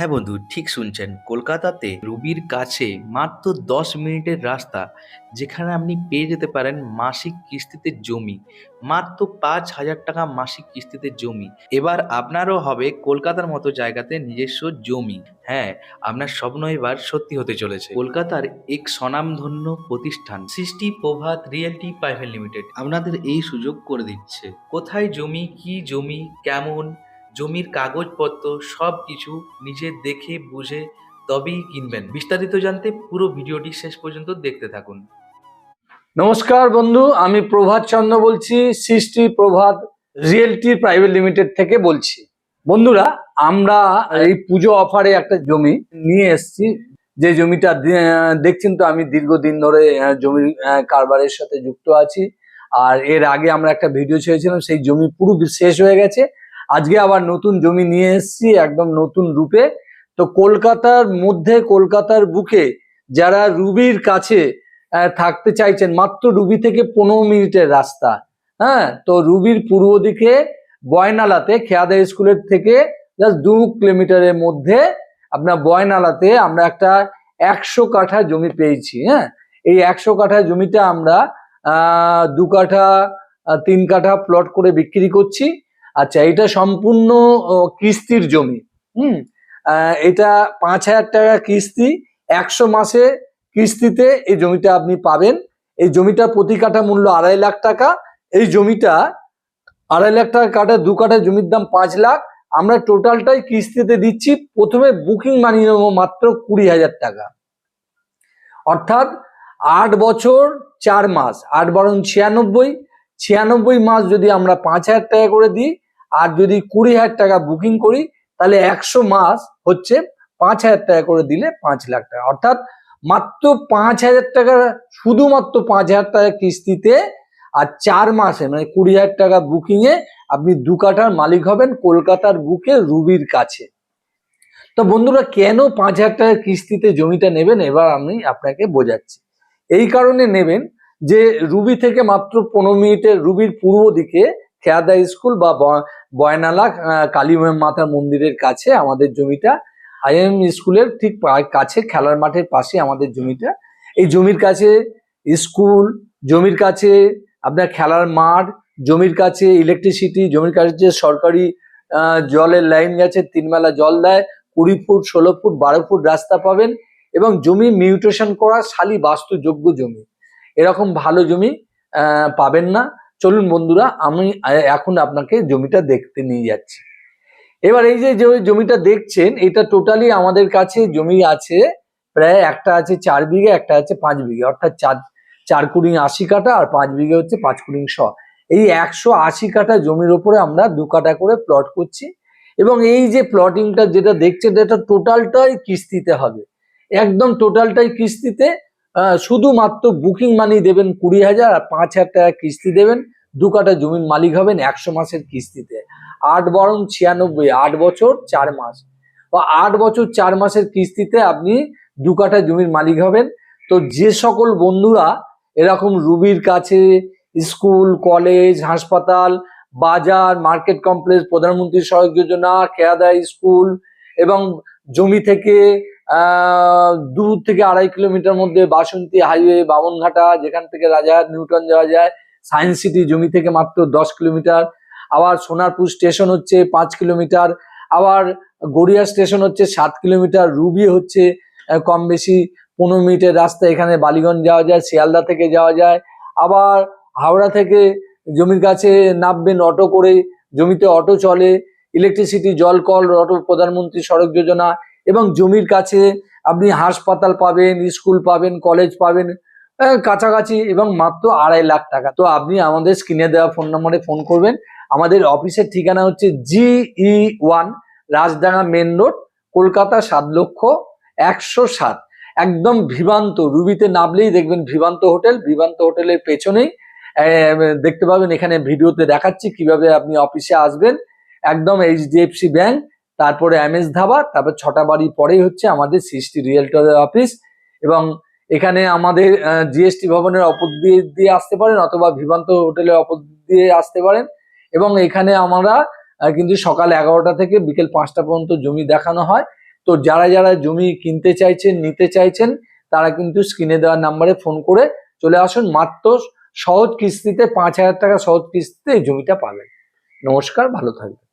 হ্যাঁ বন্ধু, ঠিক শুনছেন। কলকাতাতে রুবির কাছে মাত্র দশ মিনিটের রাস্তা, যেখানে আপনি পেয়ে যেতে পারেন মাসিক কিস্তিতে জমি। মাত্র পাঁচ হাজার টাকা মাসিক কিস্তিতে জমি। এবার আপনারও হবে কলকাতার মতো জায়গাতে নিজস্ব জমি। হ্যাঁ আপনার স্বপ্ন এবার সত্যি হতে চলেছে। কলকাতার এক স্বনামধন্য প্রতিষ্ঠান, সৃষ্টি প্রভাত রিয়েলটি প্রাইভেট লিমিটেড। আপনাদের এই সুযোগ করে দিচ্ছে। কোথায় জমি, কি জমি, কেমন জমির কাগজপত্র, সব কিছু নিজে দেখে, বুঝে তবেই কিনবেন। বিস্তারিত জানতে পুরো ভিডিওটি শেষ পর্যন্ত দেখতে থাকুন। নমস্কার বন্ধু, আমি প্রভাত চন্দ্র বলছি, সৃষ্টি প্রভাত রিয়েলটি প্রাইভেট লিমিটেড থেকে বলছি। বন্ধুরা, আমরা এই পুজো অফারে একটা জমি নিয়ে এসেছি। যে জমিটা দেখছেন তো, আমি দীর্ঘদিন ধরে জমির কারবারের সাথে যুক্ত আছি। আর এর আগে আমরা একটা ভিডিও ছেড়েছিলাম, সেই জমি পুরো শেষ হয়ে গেছে। আজকে আবার নতুন জমি নিয়ে এসেছি, একদম নতুন রূপে। তো কলকাতার মধ্যে, কলকাতার বুকে যারা রুবির কাছে থাকতে চাইছেন, মাত্র রুবি থেকে পনেরো মিনিটের রাস্তা হ্যাঁ? তো রুবির পূর্ব দিকে, বয়নালাতে, খেয়াদা স্কুলের থেকে জাস্ট দু কিলোমিটারের মধ্যে আপনার বয়নালাতে আমরা একটা একশো কাঠা জমি পেয়েছি হ্যাঁ? এই একশো কাঠা জমিটা আমরা দু কাঠা তিন কাঠা প্লট করে বিক্রি করছি। আচ্ছা এটা সম্পূর্ণ কিস্তির জমি। হুম? এটা পাঁচ হাজার টাকা কিস্তি, একশো মাসে কিস্তিতে এই জমিটা আপনি পাবেন। এই জমিটার প্রতি কাঠা মূল্য আড়াই লাখ টাকা। এই জমিটা আড়াই লাখ টাকা কাঠা, দু কাঠা জমির দাম পাঁচ লাখ। আমরা টোটালটাই কিস্তিতে দিচ্ছি। প্রথমে বুকিং মানিয়ে নেব মাত্র কুড়ি হাজার টাকা। অর্থাৎ আট বছর, চার মাস। আট বারো ছিয়ানব্বই ছিয়ানব্বই মাস যদি আমরা পাঁচ হাজার টাকা করে দিই, আর যদি কুড়ি হাজার টাকা বুকিং করি, তাহলে একশো মাস হচ্ছে পাঁচ হাজার টাকা করে দিলে পাঁচ লাখ টাকা। অর্থাৎ মাত্র পাঁচ হাজার টাকা, শুধুমাত্র পাঁচ হাজার টাকা কিস্তিতে, আর চার মাসে মানে কুড়ি হাজার টাকা বুকিং এ আপনি দু কাঠার মালিক হবেন কলকাতার বুকে রুবির কাছে। তো বন্ধুরা, কেন পাঁচ হাজার টাকা কিস্তিতে জমিটা নেবেন? এবার আমি আপনাকে বোঝাচ্ছি। এই কারণে নেবেন যে রুবি থেকে মাত্র পনেরো মিনিটের রুবির পূর্ব দিকে খেয়াদা স্কুল বা বয়নালা কালী মাতার মন্দিরের কাছে আমাদের জমিটা। আইএম স্কুলের ঠিক কাছে খেলার মাঠের পাশে আমাদের জমিটা। এই জমির কাছে স্কুল, জমির কাছে আপনার খেলার মাঠ, জমির কাছে ইলেকট্রিসিটি জমির কাছে সরকারি জলের লাইন গেছে তিন বেলা জল দেয়, কুড়ি ফুট, ষোলো ফুট, বারো ফুট রাস্তা পাবেন এবং জমি মিউটেশন করা শালি বাস্তুযোগ্য জমি। এরকম ভালো জমি পাবেন না। চলুন বন্ধুরা, আমি এখন আপনাকে জমিটা দেখতে নিয়ে যাচ্ছি। এবার এই যে জমিটা দেখছেন, এটা টোটালি আমাদের কাছে জমি আছে, প্রায় একটা আছে চার বিঘে, একটা আছে পাঁচ বিঘে। অর্থাৎ চার চার কুড়ি আশি কাঠা আর পাঁচ বিঘে হচ্ছে পাঁচ কুড়ি শ। এই একশো আশি কাঠা জমির ওপরে আমরা দু কাঠা করে প্লট করছি এবং এই যে প্লটিংটা যেটা দেখছেন, এটা টোটালটাই কিস্তিতে হবে। একদম টোটালটাই কিস্তিতে শুধুমাত্র বুকিং মানি দেবেন কুড়ি হাজার আর পাঁচ হাজার টাকা কিস্তি দেবেন, দু কাঠা জমির মালিক হবেন একশো মাসের কিস্তিতে। আট বরং ছিয়ানব্বই, আট বছর চার মাস। বা আট বছর চার মাসের কিস্তিতে আপনি দু কাঠা জমির মালিক হবেন। তো যে সকল বন্ধুরা এরকম রুবির কাছে, স্কুল, কলেজ, হাসপাতাল, বাজার, মার্কেট কমপ্লেক্স, প্রধানমন্ত্রী সড়ক যোজনা খেয়াদা স্কুল এবং জমি থেকে দূর থেকে আড়াই কিলোমিটার মধ্যে বাসন্তী হাইওয়ে, বামনঘাটা, যেখান থেকে রাজাহাট নিউটন যাওয়া যায়। সায়েন্স সিটি জমি থেকে মাত্র দশ কিলোমিটার। আবার সোনারপুর স্টেশন হচ্ছে পাঁচ কিলোমিটার। আবার গড়িয়া স্টেশন হচ্ছে সাত কিলোমিটার। রুবি হচ্ছে কম বেশি পনেরো মিনিটের রাস্তা। এখানে বালিগঞ্জ যাওয়া যায়, শিয়ালদা থেকে যাওয়া যায়। আবার হাওড়া থেকে জমির কাছে নামবেন অটো করে। জমিতে অটো চলে। ইলেকট্রিসিটি, জল কল, অটো প্রধানমন্ত্রী সড়ক যোজনা। এবং জমির কাছে আপনি হাসপাতাল পাবেন, স্কুল পাবেন, কলেজ পাবেন কাছাকাছি এবং মাত্র আড়াই লাখ টাকা। তো আপনি আমাদের স্ক্রিনে দেওয়া ফোন নম্বরে ফোন করবেন। আমাদের অফিসের ঠিকানা হচ্ছে GE one, Rajdanga main road, Kolkata সাত লক্ষ একশো সাত। একদম ভিভান্ত, রুবিতে নামলেই দেখবেন ভিভান্ত হোটেল। ভিভান্ত হোটেলের পেছনেই দেখতে পাবেন এখানে ভিডিওতে দেখাচ্ছি কীভাবে আপনি অফিসে আসবেন। একদম এইচডিএফসি ব্যাংক তারপরে এম এস ধাবা, তারপর ছটা বাড়ি পরেই হচ্ছে আমাদের সৃষ্টি রিয়েলটরের অফিস এবং এখানে আমাদের জিএসটি ভবনের অপর দিয়ে দিয়ে আসতে পারেন অথবা ভিভান্ত হোটেলের অপর দিয়ে আসতে পারেন এবং এখানে আমরা কিন্তু সকাল এগারোটা থেকে বিকেল পাঁচটা পর্যন্ত জমি দেখানো হয়। তো যারা যারা জমি কিনতে চাইছেন, নিতে চাইছেন, তারা কিন্তু স্ক্রিনে দেওয়া নাম্বারে ফোন করে চলে আসুন। মাত্র সহজ কিস্তিতে পাঁচ হাজার টাকা সহজ কিস্তিতে এই জমিটা পাবেন। নমস্কার, ভালো থাকবেন।